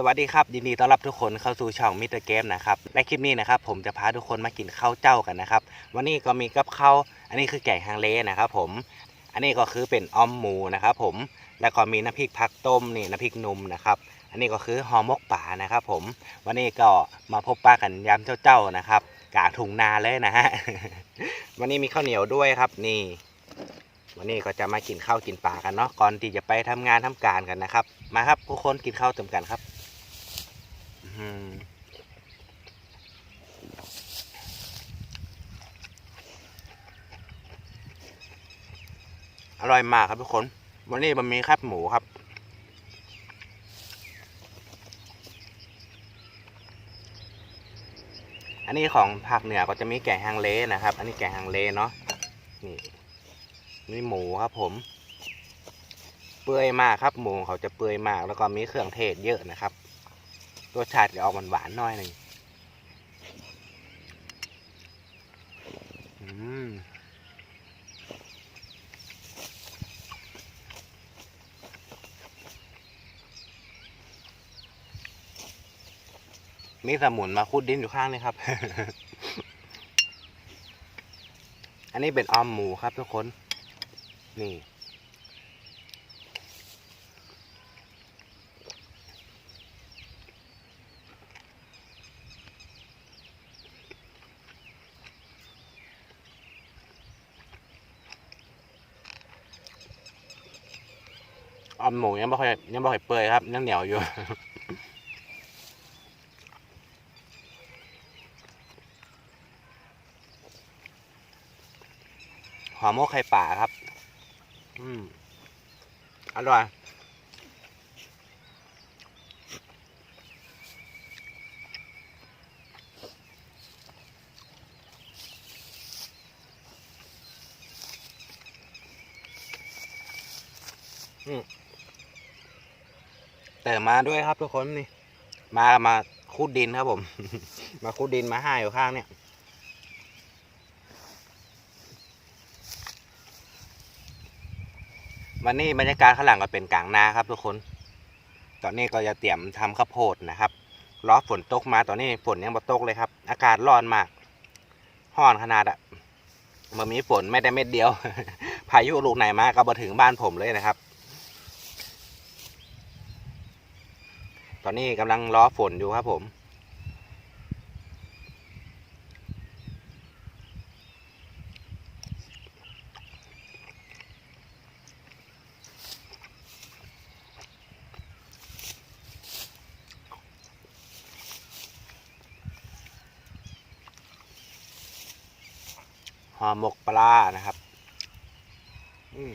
สวัสดีครับยินดีต้อนรับทุกคนเข้าสู่ช่องมิสเตอร์เกมนะครับในคลิปนี้นะครับผมจะพาทุกคนมากินข้าวเจ้ากันนะครับ วันนี้ก็มีกับข้าวอันนี้คือแกงฮังเลนะครับผมอันนี้ก็คือเป็นอ้อมหมูนะครับผมแล้วก็มีน้ำพริกผักต้มนี่น้ำพริกนุ่มนะครับอันนี้ก็คือห่อมกป่านะครับผมวันนี้ก็มาพบป้ากันยามเจ้าๆนะครับกลางทุ่งนาเลยนะฮะวันนี้มีข้าวเหนียวด้วยครับนี่ วันนี้ก็จะมากินข้าวกินปลากันเนาะก่อนที่จะไปทำงานทำการกันนะครับ มาครับทุกคนกินข้าวเต็มกันครับ อร่อยมากครับทุกคน วันนี้มันมีแคบหมูครับ อันนี้ของภาคเหนือก็จะมีแกงฮังเลนะครับ อันนี้แกงฮังเลเนาะ นี่นี่หมูครับผม เปื่อยมากครับ หมูเขาจะเปื่อยมาก แล้วก็มีเครื่องเทศเยอะนะครับ รสชาติจะออกหวานๆหน่อยหนึ่งอืมมีสมุนมาคูดดินอยู่ข้างนี่ครับ อันนี้เป็นออมหมูครับทุกคน นี่ อมหมูยังไม่ค่อยยังไม่ค่อยเปื่อยครับยังเหนียวอยู่หอมหมกไข่ป่าครับ อืม อร่อย อืม แต่มาด้วยครับทุกคนนี่ มามาคูดดินครับผม มาคูดดินมาห้อยู่ข้างเนี่ยวันนี้บรรยากาศข้างหลังก็เป็นกลางนาครับทุกคน ตอนนี้ก็จะเตรียมทำข้าวโพดนะครับรอฝนตกมาตอนนี้ฝนยังบ่ตกเลยครับ อากาศร้อนมากร้อนขนาดอะเมื่อมีฝนไม่ได้เม็ดเดียว พายุลูกไหนมาก็มาถึงบ้านผมเลยนะครับ ตอนนี้กำลังรอฝนอยู่ครับผม หอหมกปลานะครับ อืม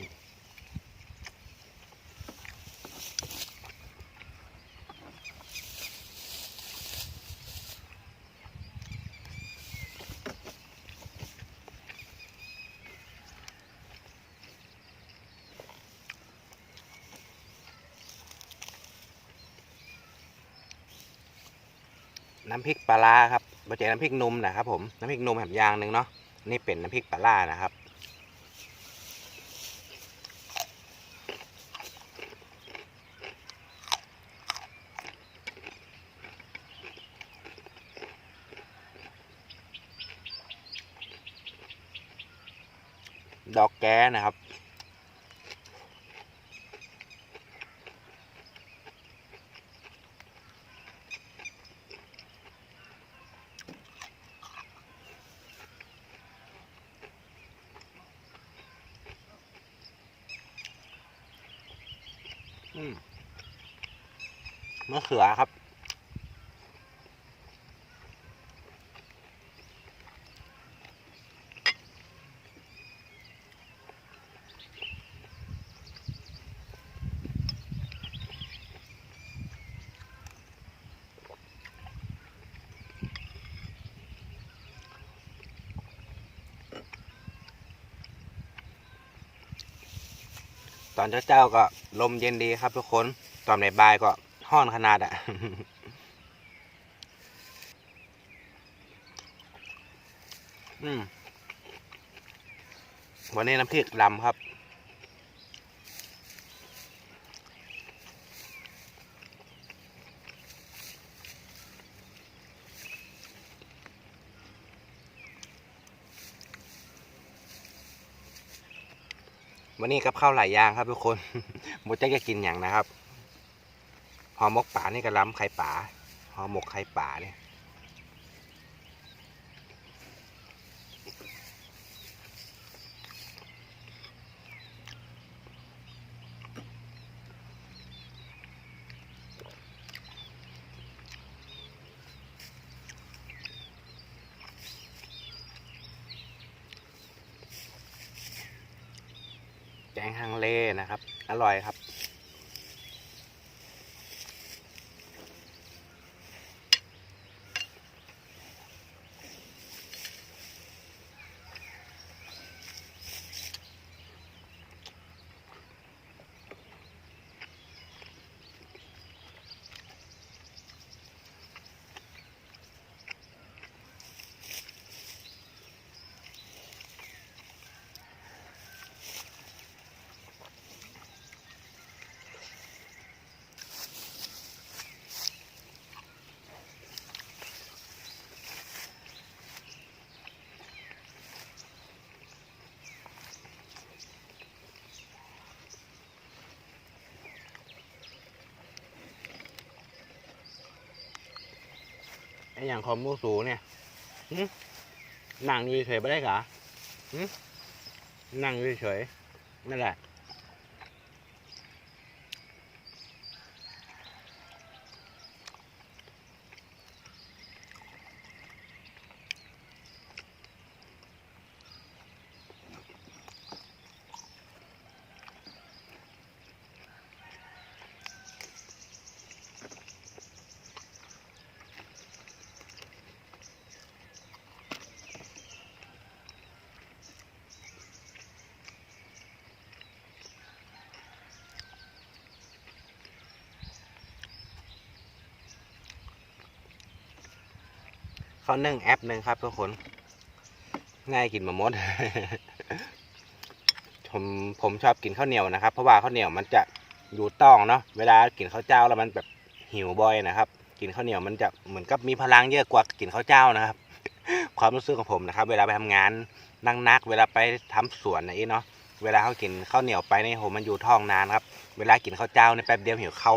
น้ำพริกปลาร้าครับบะเจน้ำพริกนมนะครับผมน้ำพริกนมแหมยางหนึ่งเนาะนี่เป็นน้ำพริกปลาร้านะครับดอกแก้นะครับ อืม มะเขือครับ ตอนเจ้าๆก็ลมเย็นดีครับทุกคน ตอนในบ่ายก็ ห้อนขนาดอะอืมวันนี้น้ำพริกลำครับวันนี้กับข้าวหลายอย่างครับทุกคนโมจะจะกินอย่างนะครับ อหมกป่านี่ก็ล้ำไข่ป่าหอหมกไข่ป่าเนี่ยแกงฮังเลนะครับ อร่อยครับ อย่างคอมมูสูเนี่ยนั่งอยู่เฉยๆไม่ได้กะนั่งอยู่เฉยๆนั่นแหละ เขานึ่งแอปหนึ่งครับทุกคนง่ายกินมามดผมผมชอบกินข้าวเหนียวนะครับ เพราะว่าข้าวเหนียวมันจะอยู่ต้องเนาะเวลากินข้าวเจ้าแล้วมันแบบหิวบ่อยนะครับ กินข้าวเหนียวมันจะเหมือนกับมีพลังเยอะกว่ากินข้าวเจ้านะครับ ความรู้สึกของผมนะครับ เวลาไปทำงานนั่งนัก เวลาไปทำสวนนะอีเนาะเวลาเขากินข้าวเหนียวไปในโหมันอยู่ท้องนานครับ เวลากินข้าวเจ้าเนี่ยแป๊บเดียวหิวเข้า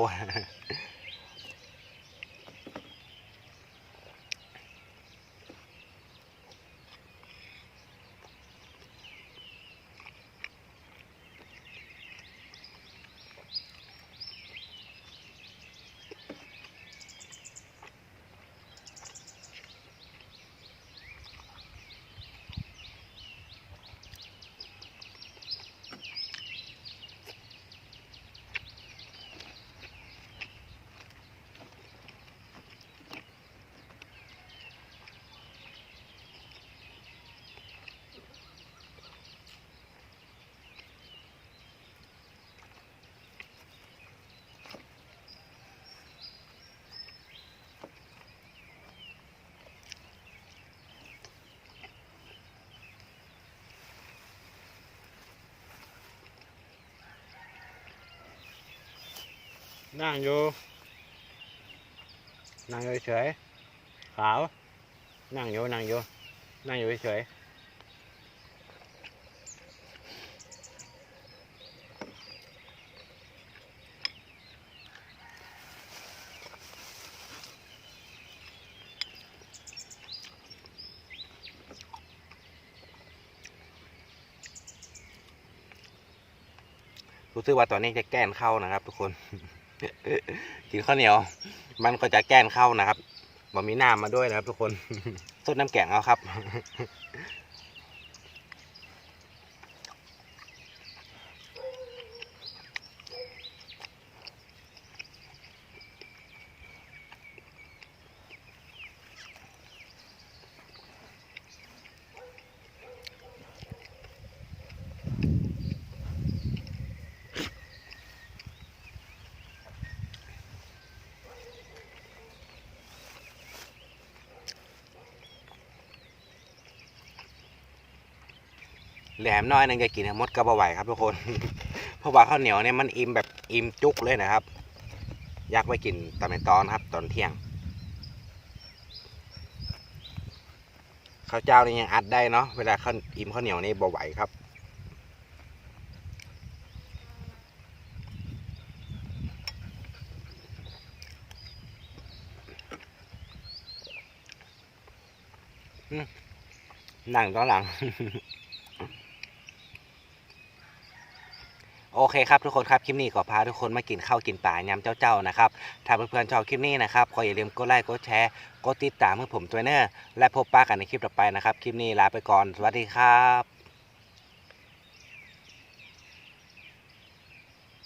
นั่งอยู่นั่งอยู่เฉยขาว นั่งอยู่นั่งอยู่นั่งอยู่เฉยรู้สึกว่าตอนนี้จะแก้นเข้านะครับทุกคน กินข้าวเหนียว มันก็จะแก้นเข้านะครับบะมีน้ำมาด้วยนะครับ ทุกคนสดน้ำแกงเอาครับ แหลมน้อยนึงจะกินมดกระบไหวครับทุกคน เพราะว่าข้าวเหนียวเนี่ยมันอิ่มแบบอิ่มจุกเลยนะครับ อยากไปกินตอนตอนครับ ตอนเที่ยงข้าวเจ้านี่ยังอัดได้เนาะเวลาข้าวอิ่มข้าวเหนียวนี่บ่ไหวครับนั่งตอนหลัง โอเคครับทุกคนครับคลิปนี้ก็พาทุกคนมากินข้าวกินปลายำเจ้าๆนะครับถ้าเพื่อนๆชอบคลิปนี้นะครับก็อย่าลืมกดไลค์กดแชร์กดติดตามเมื่อผมตัวเนอร์และพบปะกันในคลิปต่อไปนะครับ คลิปนี้ลาไปก่อนสวัสดีครับ